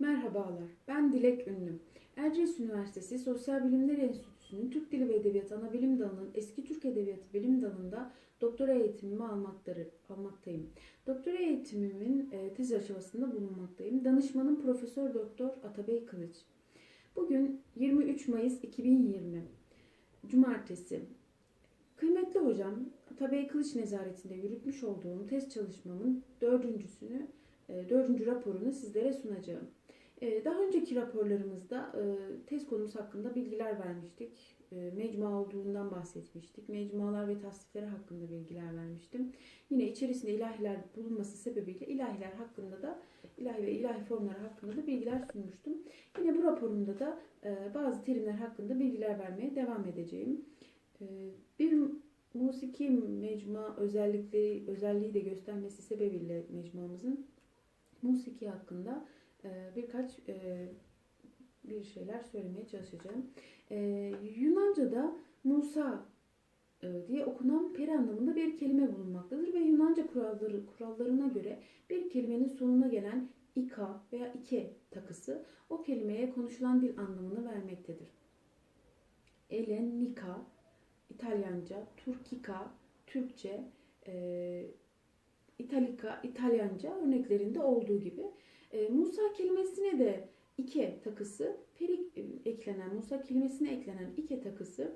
Merhabalar, ben Dilek Ünlü. Erciyes Üniversitesi Sosyal Bilimler Enstitüsü'nün Türk Dili ve Edebiyatı Anabilim Dalı'nın Eski Türk Edebiyatı Bilim Dalı'nda doktora eğitimimi almakları, almaktayım. Doktora eğitimimin e, tez aşamasında bulunmaktayım. Danışmanım Profesör Doktor Atabey Kılıç. Bugün 23 Mayıs 2020 Cumartesi. Kıymetli hocam, Atabey Kılıç nezaretinde yürütmüş olduğum tez çalışmamın dördüncüsünü, dördüncü raporunu sizlere sunacağım. E, Daha önceki raporlarımızda e, tez konumuz hakkında bilgiler vermiştik. E, Mecmua olduğundan bahsetmiştik. Mecmualar ve tasnifleri hakkında bilgiler vermiştim. Yine içerisinde ilahiler bulunması sebebiyle ilahiler hakkında da ilahi ve ilahi formları hakkında da bilgiler sunmuştum. Yine bu raporumda da e, bazı terimler hakkında bilgiler vermeye devam edeceğim. E, Bir musiki mecmua özellikleri özelliği de göstermesi sebebiyle mecmuamızın musiki hakkında e, birkaç e, bir şeyler söylemeye çalışacağım. E, Yunanca'da Musa e, diye okunan peri anlamında bir kelime bulunmaktadır ve Yunanca kuralları kurallarına göre bir kelimenin sonuna gelen ika veya ike takısı o kelimeye konuşulan dil anlamını vermektedir. Elenika, İtalyanca, Turkika, Türkçe, e, İtalika, İtalyanca örneklerinde olduğu gibi e, Musa kelimesine de ike takısı, peri e, eklenen, Musa kelimesine eklenen ike takısı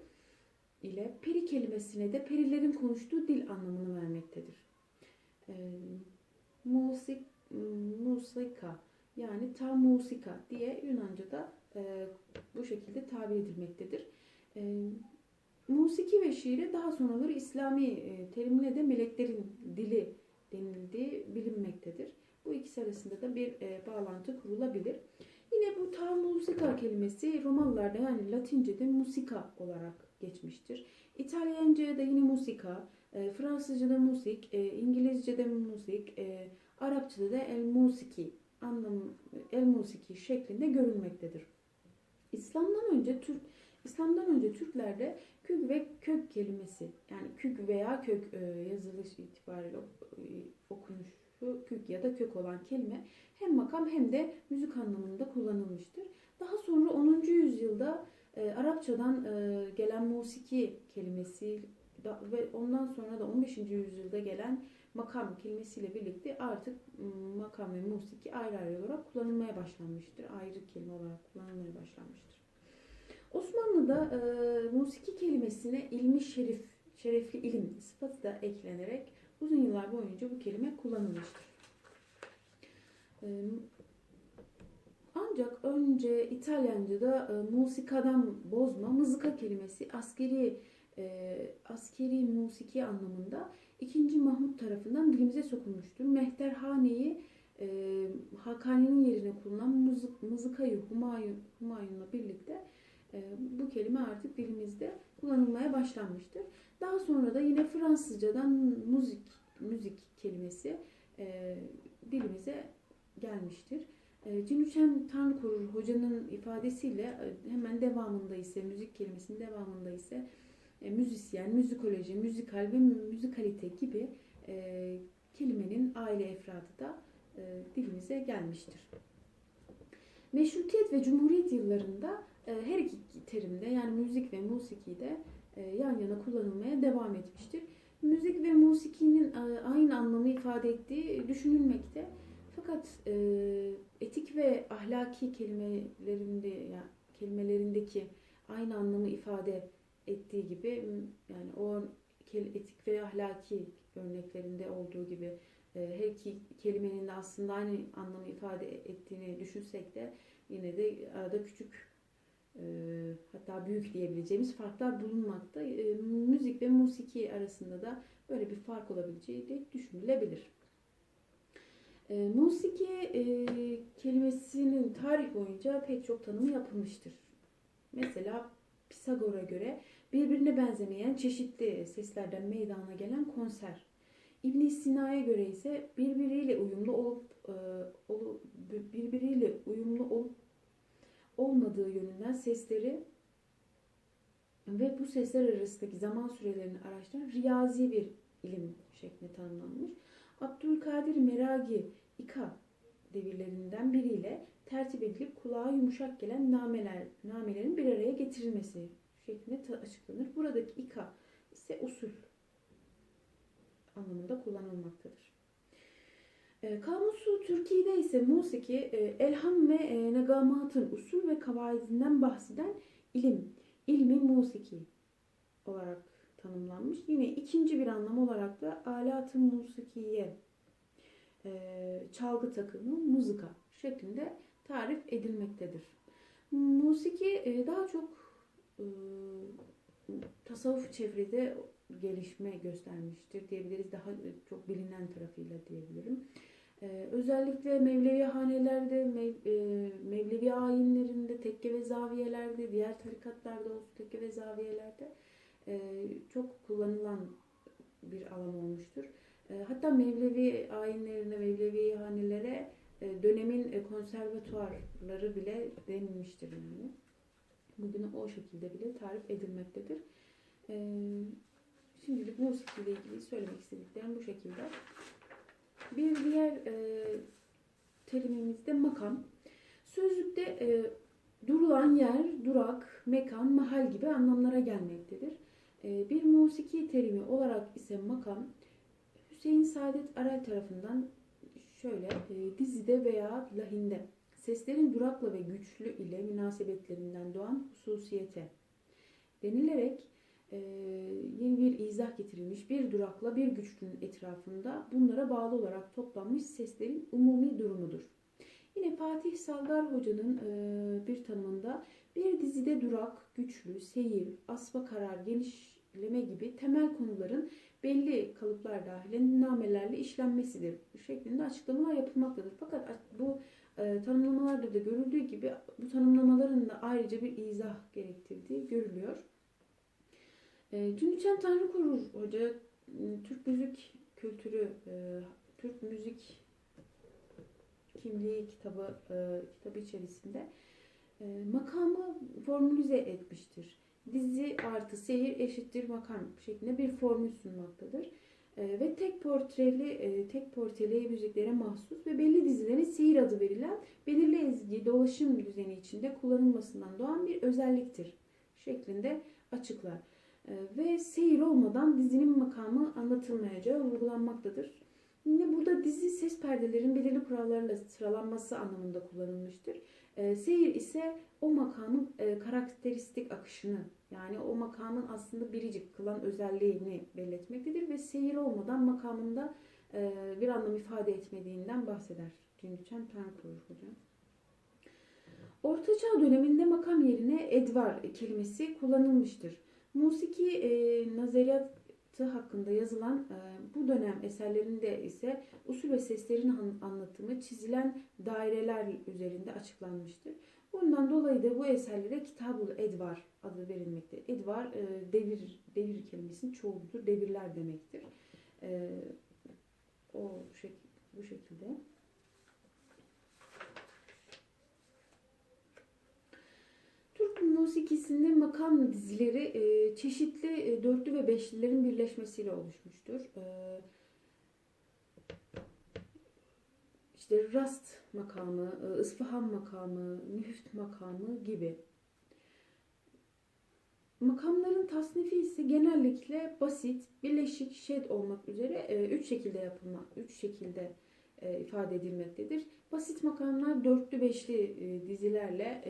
ile peri kelimesine de perilerin konuştuğu dil anlamını vermektedir. E, musik, musika yani ta musika diye Yunanca'da e, bu şekilde tabir edilmektedir. E, musiki ve şiire daha sonraları İslami e, terimle de meleklerin dili denildiği bilinmektedir. Bu ikisi arasında da bir e, bağlantı kurulabilir. Yine bu ta musika kelimesi Romalılarda yani Latince'de musika olarak geçmiştir. İtalyanca'da da yine musika, e, Fransızca'da musik, e, İngilizce'de musik, e, Arapça'da da el musiki anlamı el musiki şeklinde görülmektedir. İslam'dan önce Türk İslam'dan önce Türklerde kük ve kök kelimesi yani kük veya kök e, yazılış itibariyle e, okunuşu kük ya da kök olan kelime hem makam hem de müzik anlamında kullanılmıştır. Daha sonra 10. yüzyılda e, Arapçadan gelen musiki kelimesi ve ondan sonra da 15. yüzyılda gelen makam kelimesiyle birlikte artık makam ve musiki ayrı ayrı olarak kullanılmaya başlanmıştır. Ayrı kelime olarak kullanılmaya başlanmıştır. Osmanlı'da e, musiki kelimesine ilmi şerif, şerefli ilim sıfatı da eklenerek uzun yıllar boyunca bu kelime kullanılmıştır. E, ancak önce İtalyanca'da e, musikadan bozma, mızıka kelimesi askeri e, askeri musiki anlamında 2. Mahmut tarafından dilimize sokulmuştur. Mehterhane'yi e, Hakan'ın yerine kullanılan mızık, mızıkayı Humayun, Humayun'la birlikte bu kelime artık dilimizde kullanılmaya başlanmıştır. Daha sonra da yine Fransızcadan müzik müzik kelimesi e, dilimize gelmiştir. E, Cinüçen Tanrıkorur hocanın ifadesiyle e, hemen devamında ise müzik kelimesinin devamında ise e, müzisyen, müzikoloji, müzikal ve müzikalite gibi e, kelimenin aile efradı da e, dilimize gelmiştir. Meşrutiyet ve Cumhuriyet yıllarında her iki terimde yani müzik ve musiki de e, yan yana kullanılmaya devam etmiştir. Müzik ve musikinin e, aynı anlamı ifade ettiği düşünülmekte. Fakat e, etik ve ahlaki kelimelerinde yani kelimelerindeki aynı anlamı ifade ettiği gibi yani o etik ve ahlaki örneklerinde olduğu gibi her iki kelimenin de aslında aynı anlamı ifade ettiğini düşünsek de yine de arada küçük hatta büyük diyebileceğimiz farklar bulunmakta. Müzik ve musiki arasında da böyle bir fark olabileceği de düşünülebilir. Musiki kelimesinin tarih boyunca pek çok tanımı yapılmıştır. Mesela Pisagor'a göre birbirine benzemeyen çeşitli seslerden meydana gelen konser. İbn Sina'ya göre ise birbiriyle uyumlu olup birbiriyle uyumlu olup olmadığı yönünden sesleri ve bu sesler arasındaki zaman sürelerini araştıran riyazi bir ilim şeklinde tanımlanmış. Abdülkadir Meragi İka devirlerinden biriyle tertip edilip kulağa yumuşak gelen nameler, namelerin bir araya getirilmesi şeklinde açıklanır. Buradaki ika ise usul anlamında kullanılmaktadır. E, Kamusu Türkiye'de ise musiki, e, elham ve e, negamatın usul ve kavaidinden bahseden ilim, ilmi musiki olarak tanımlanmış. Yine ikinci bir anlam olarak da alat-ı musikiye, e, çalgı takımı, muzika şeklinde tarif edilmektedir. Musiki daha çok tasavvuf çevrede gelişme göstermiştir diyebiliriz. Daha çok bilinen tarafıyla diyebilirim. Ee, özellikle Mevlevi hanelerde, mev, e, Mevlevi ayinlerinde, tekke ve zaviyelerde, diğer tarikatlarda olsun tekke ve zaviyelerde e, çok kullanılan bir alan olmuştur. E, hatta Mevlevi ayinlerine, Mevlevi hanelere e, dönemin e, konservatuarları bile denilmiştir yani. Bugün o şekilde bile tarif edilmektedir. E, şimdilik musiki ile ilgili söylemek istediklerim bu şekilde. Bir diğer e, terimimiz de makam. Sözlükte e, durulan yer, durak, mekan, mahal gibi anlamlara gelmektedir. E, bir musiki terimi olarak ise makam Hüseyin Saadet Arel tarafından şöyle e, dizide veya lahinde seslerin durakla ve güçlü ile münasebetlerinden doğan hususiyete denilerek e, yeni bir izah getirilmiş bir durakla bir güçlünün etrafında bunlara bağlı olarak toplanmış seslerin umumi durumudur. Yine Fatih Saldar Hoca'nın e, bir tanımında bir dizide durak, güçlü, seyir, asma karar, genişleme gibi temel konuların belli kalıplar dahilinde namelerle işlenmesidir şeklinde açıklamalar yapılmaktadır. Fakat bu e, tanımlamalarda da görüldüğü gibi bu tanımlamaların da ayrıca bir izah gerektirdiği görülüyor. E, Cüneyt Tanrı Korur Hoca m, Türk müzik kültürü, e, Türk müzik kimliği kitabı e, kitabı içerisinde e, makamı formülize etmiştir. Dizi artı seyir eşittir makam şeklinde bir formül sunmaktadır. E, ve tek portreli, e, tek portreli müziklere mahsus ve belli dizilerin seyir adı verilen belirli ezgi dolaşım düzeni içinde kullanılmasından doğan bir özelliktir şeklinde açıklar. E, ve seyir olmadan dizinin makamı anlatılmayacağı vurgulanmaktadır. Yine burada dizi ses perdelerin belirli kurallarla sıralanması anlamında kullanılmıştır. E, seyir ise o makamın e, karakteristik akışını yani o makamın aslında biricik kılan özelliğini belirtmektedir ve seyir olmadan makamında e, bir anlam ifade etmediğinden bahseder. Cüneytçen Tankur hocam. Ortaçağ döneminde makam yerine edvar kelimesi kullanılmıştır. Musiki e, nazariyatı hakkında yazılan e, bu dönem eserlerinde ise usul ve seslerin an- anlatımı çizilen daireler üzerinde açıklanmıştır. Bundan dolayı da bu eserlere Kitabul Edvar adı verilmekte. Edvar e, devir devir kelimesinin çoğuludur. Devirler demektir. E, o şek bu şekilde. Türk musikisinde makam dizileri e, çeşitli e, dörtlü ve beşlilerin birleşmesiyle oluşmuştur. E, işte Rast makamı, İsfahan makamı, Mühüft makamı gibi. Makamların tasnifi ise genellikle basit, birleşik, şed olmak üzere üç şekilde yapılma, üç şekilde ifade edilmektedir. Basit makamlar dörtlü beşli dizilerle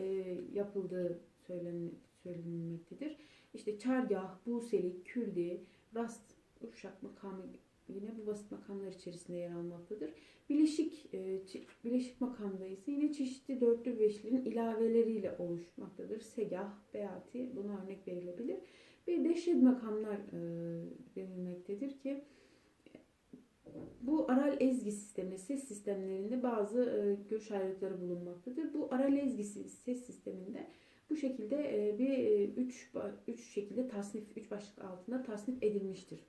yapıldığı söylen, söylenilmektedir. İşte Çargah, Buseli, Kürdi, Rast, Uşak makamı yine bu basit makamlar içerisinde yer almaktadır. Bileşik e, bileşik makamda ise yine çeşitli dörtlü beşlilerin ilaveleriyle oluşmaktadır. Segah, Beati buna örnek verilebilir. Bir de şed makamlar e, denilmektedir ki bu aral ezgi sistemi, ses sistemlerinde bazı e, görüş ayrılıkları bulunmaktadır. Bu aral ezgisi ses sisteminde bu şekilde e, bir e, üç, üç şekilde tasnif, üç başlık altında tasnif edilmiştir.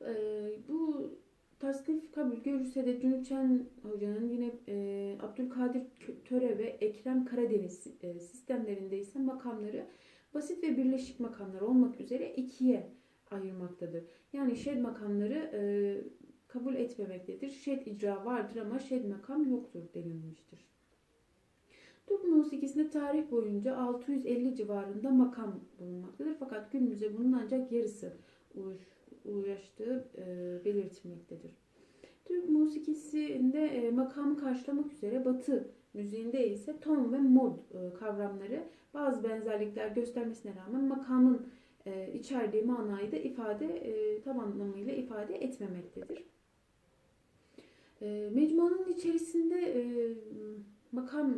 E, bu tasnif kabul görürse de Cüneyt Hoca'nın yine Abdülkadir Töre ve Ekrem Karadeniz e, sistemlerinde ise makamları basit ve birleşik makamlar olmak üzere ikiye ayırmaktadır. Yani şed makamları kabul etmemektedir. Şed icra vardır ama şed makam yoktur denilmiştir. Musikisinde tarih boyunca 650 civarında makam bulunmaktadır. Fakat günümüzde bunun ancak yarısı uğraş, uğraştığı e, belirtilmektedir. Türk musikisinde e, makamı karşılamak üzere Batı müziğinde ise ton ve mod e, kavramları bazı benzerlikler göstermesine rağmen makamın içerdiği manayı da ifade tam anlamıyla ifade etmemektedir. Mecmuanın içerisinde makam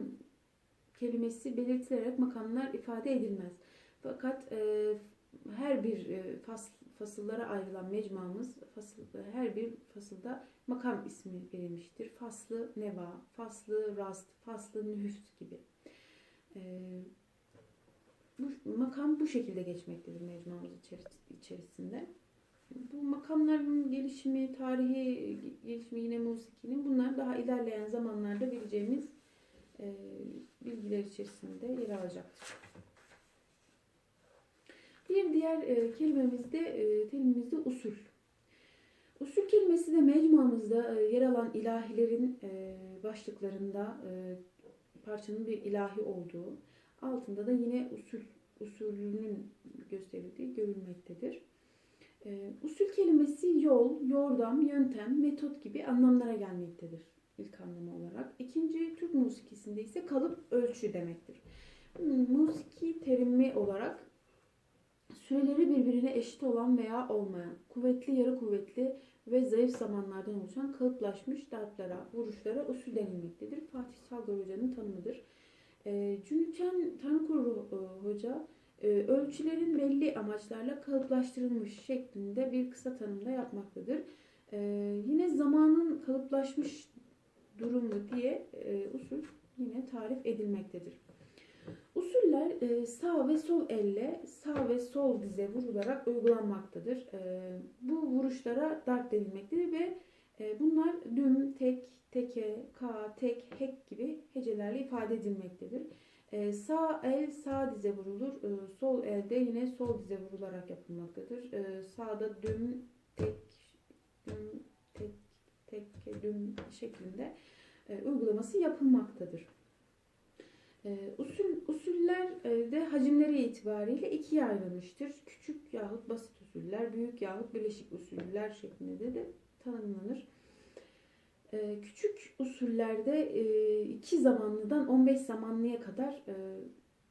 kelimesi belirtilerek makamlar ifade edilmez. Fakat e, her bir e, fasl, fasıllara ayrılan mecmuamız fasıl, her bir fasılda makam ismi verilmiştir. Faslı neva, faslı rast, faslı nühüst gibi. E, bu makam bu şekilde geçmektedir mecmuamız içeris- içerisinde. Bu makamların gelişimi, tarihi gelişimi yine musikinin bunlar daha ilerleyen zamanlarda bileceğimiz e, bilgiler içerisinde yer alacaktır. Bir diğer e, kelimemiz de e, terimimizde usul. Usul kelimesi de mecmuamızda e, yer alan ilahilerin başlıklarında parçanın bir ilahi olduğu, altında da yine usul usulünün gösterildiği görülmektedir. Usul kelimesi yol, yordam, yöntem, metot gibi anlamlara gelmektedir ilk anlamı olarak. İkinci Türk musikisinde ise kalıp ölçü demektir. Musiki terimi olarak süreleri birbirine eşit olan veya olmayan, kuvvetli, yarı kuvvetli ve zayıf zamanlardan oluşan kalıplaşmış dartlara, vuruşlara usul denilmektedir. Fatih Salgar Hoca'nın tanımıdır. E, Cüneyten Tankur e, Hoca e, ölçülerin belli amaçlarla kalıplaştırılmış şeklinde bir kısa tanımda yapmaktadır. E, yine zamanın kalıplaşmış durumu diye e, usul yine tarif edilmektedir. Usuller e, sağ ve sol elle sağ ve sol dize vurularak uygulanmaktadır. E, bu vuruşlara dart denilmektedir ve e, bunlar düm, tek, teke, ka, tek, hek gibi hecelerle ifade edilmektedir. E, sağ el sağ dize vurulur, e, sol elde yine sol dize vurularak yapılmaktadır. E, sağda düm, tek, düm, tek, tek, düm şeklinde e, uygulaması yapılmaktadır. E, usul, usuller e, de hacimleri itibariyle ikiye ayrılmıştır. Küçük yahut basit usuller, büyük yahut bileşik usuller şeklinde de tanımlanır. E, küçük usullerde e, iki zamanlıdan 15 zamanlıya kadar e,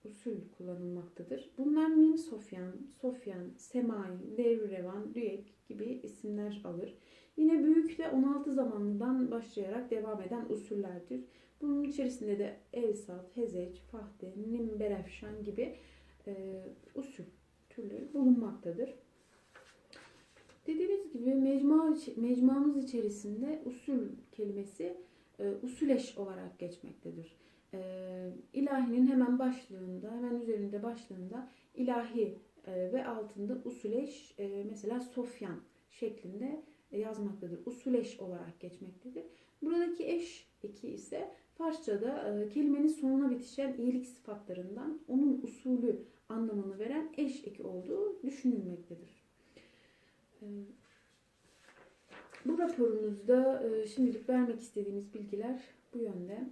usul kullanılmaktadır. Bunlar Mim Sofyan, Sofyan, Semai, Devrevan, Düyek gibi isimler alır. Yine büyük ve 16 zamanlıdan başlayarak devam eden usullerdir. Bunun içerisinde de Elsat, Hezeç, Fahde, Nim, Berefşan gibi e, usul türleri bulunmaktadır. Dediğimiz gibi mecmua, mecmuamız içerisinde usul kelimesi e, usuleş olarak geçmektedir. E, ilahinin hemen başlığında, hemen üzerinde başlığında ilahi e, ve altında usuleş, e, mesela Sofyan şeklinde yazmaktadır. Usuleş olarak geçmektedir. Buradaki eş eki ise Farsçada e, kelimenin sonuna bitişen iyilik sıfatlarından onun usulü anlamını veren eş eki olduğu düşünülmektedir. E, bu raporumuzda e, şimdilik vermek istediğimiz bilgiler bu yönde.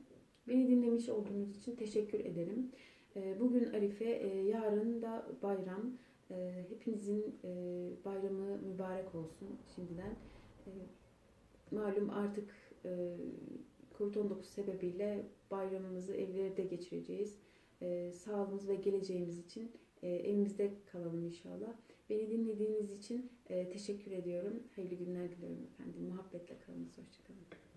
Beni dinlemiş olduğunuz için teşekkür ederim. E, bugün Arife, e, yarın da bayram. E, hepinizin e, bayramı mübarek olsun şimdiden. E, malum artık e, Covid-19 sebebiyle bayramımızı evlerde geçireceğiz. Sağlığımız ve geleceğimiz için evimizde kalalım inşallah. Beni dinlediğiniz için teşekkür ediyorum. Hayırlı günler diliyorum efendim. Muhabbetle kalınız. Hoşçakalın.